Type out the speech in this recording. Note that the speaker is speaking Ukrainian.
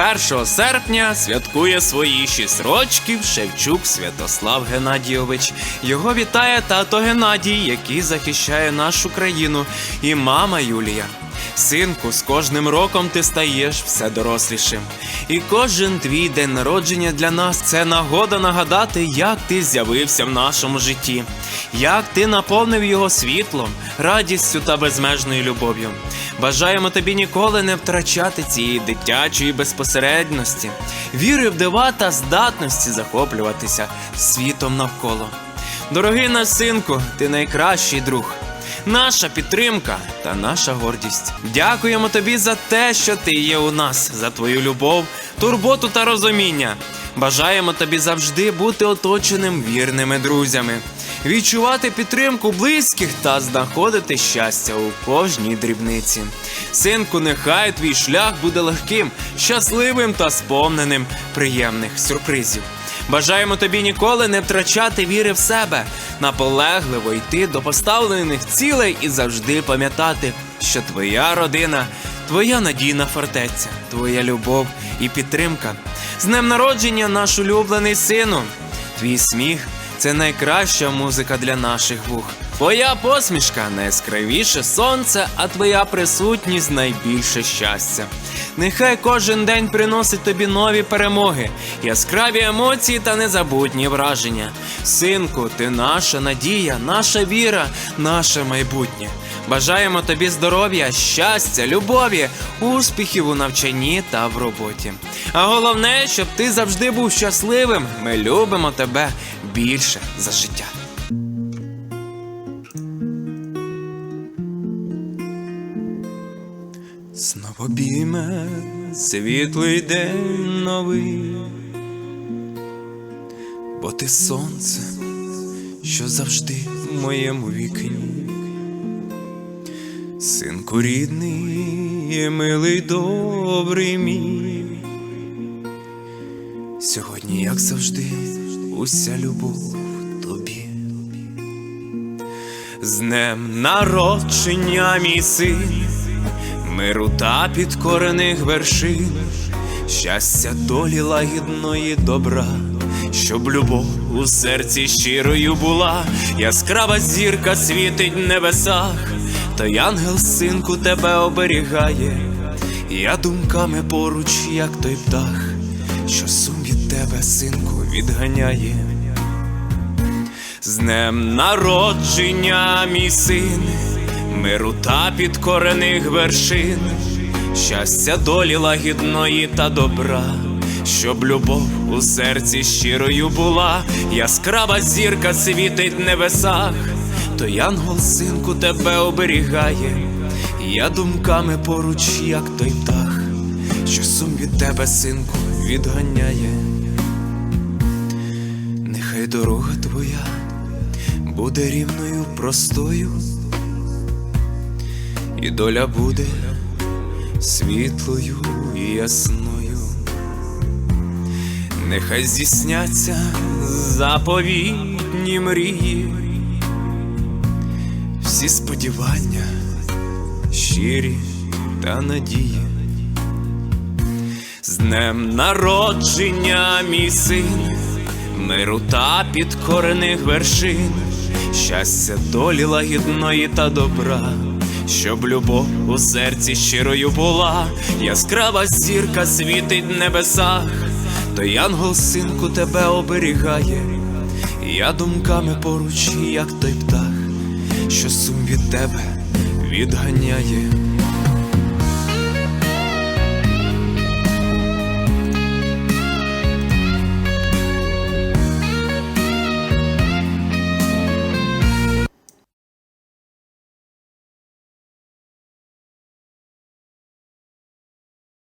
1 серпня святкує свої шість рочків Шевчук Святослав Геннадійович. Його вітає тато Геннадій, який захищає нашу країну, і мама Юлія. Синку, з кожним роком ти стаєш все дорослішим. І кожен твій день народження для нас це нагода нагадати, як ти з'явився в нашому житті, як ти наповнив його світлом, радістю та безмежною любов'ю. Бажаємо тобі ніколи не втрачати цієї дитячої безпосередності, віри в дива та здатності захоплюватися світом навколо. Дорогий наш синку, ти найкращий друг наша підтримка та наша гордість. Дякуємо тобі за те, що ти є у нас, за твою любов, турботу та розуміння. Бажаємо тобі завжди бути оточеним вірними друзями, відчувати підтримку близьких та знаходити щастя у кожній дрібниці. Синку, нехай твій шлях буде легким, щасливим та сповненим приємних сюрпризів. Бажаємо тобі ніколи не втрачати віри в себе, наполегливо йти до поставлених цілей і завжди пам'ятати, що твоя родина, твоя надійна фортеця, твоя любов і підтримка. З днем народження, наш улюблений сину. Твій сміх це найкраща музика для наших вух. Твоя посмішка найяскравіше сонце, а твоя присутність найбільше щастя. Нехай кожен день приносить тобі нові перемоги, яскраві емоції та незабутні враження. Синку, ти наша надія, наша віра, наше майбутнє. Бажаємо тобі здоров'я, щастя, любові, успіхів у навчанні та в роботі. А головне, щоб ти завжди був щасливим. Ми любимо тебе більше за життя. Обійме світлий день новий, бо ти сонце, що завжди в моєму вікні. Синку рідний, милий добрий мій. Сьогодні, як завжди, уся любов тобі. З днем народження, мій син, миру та підкорених вершин, щастя долі лагідної добра, щоб любов у серці щирою була, яскрава зірка світить в небесах, той ангел, синку, тебе оберігає, я думками поруч, як той птах, що сум від тебе, синку, відганяє. З днем народження, мій син, миру та підкорених вершин, щастя долі лагідної та добра, щоб любов у серці щирою була, яскрава зірка світить в небесах, то янгол, синку, тебе оберігає, я думками поруч, як той птах, що сум від тебе, синку, відганяє. Нехай дорога твоя буде рівною простою, і доля буде світлою і ясною. Нехай здійсняться заповітні мрії, всі сподівання, щирі та надії. З днем народження, мій син, миру та підкорених вершин, щастя долі лагідної та добра, щоб любов у серці щирою була, яскрава зірка світить в небесах, то янгол, синку, тебе оберігає, я думками поруч, як той птах, що сум від тебе відганяє.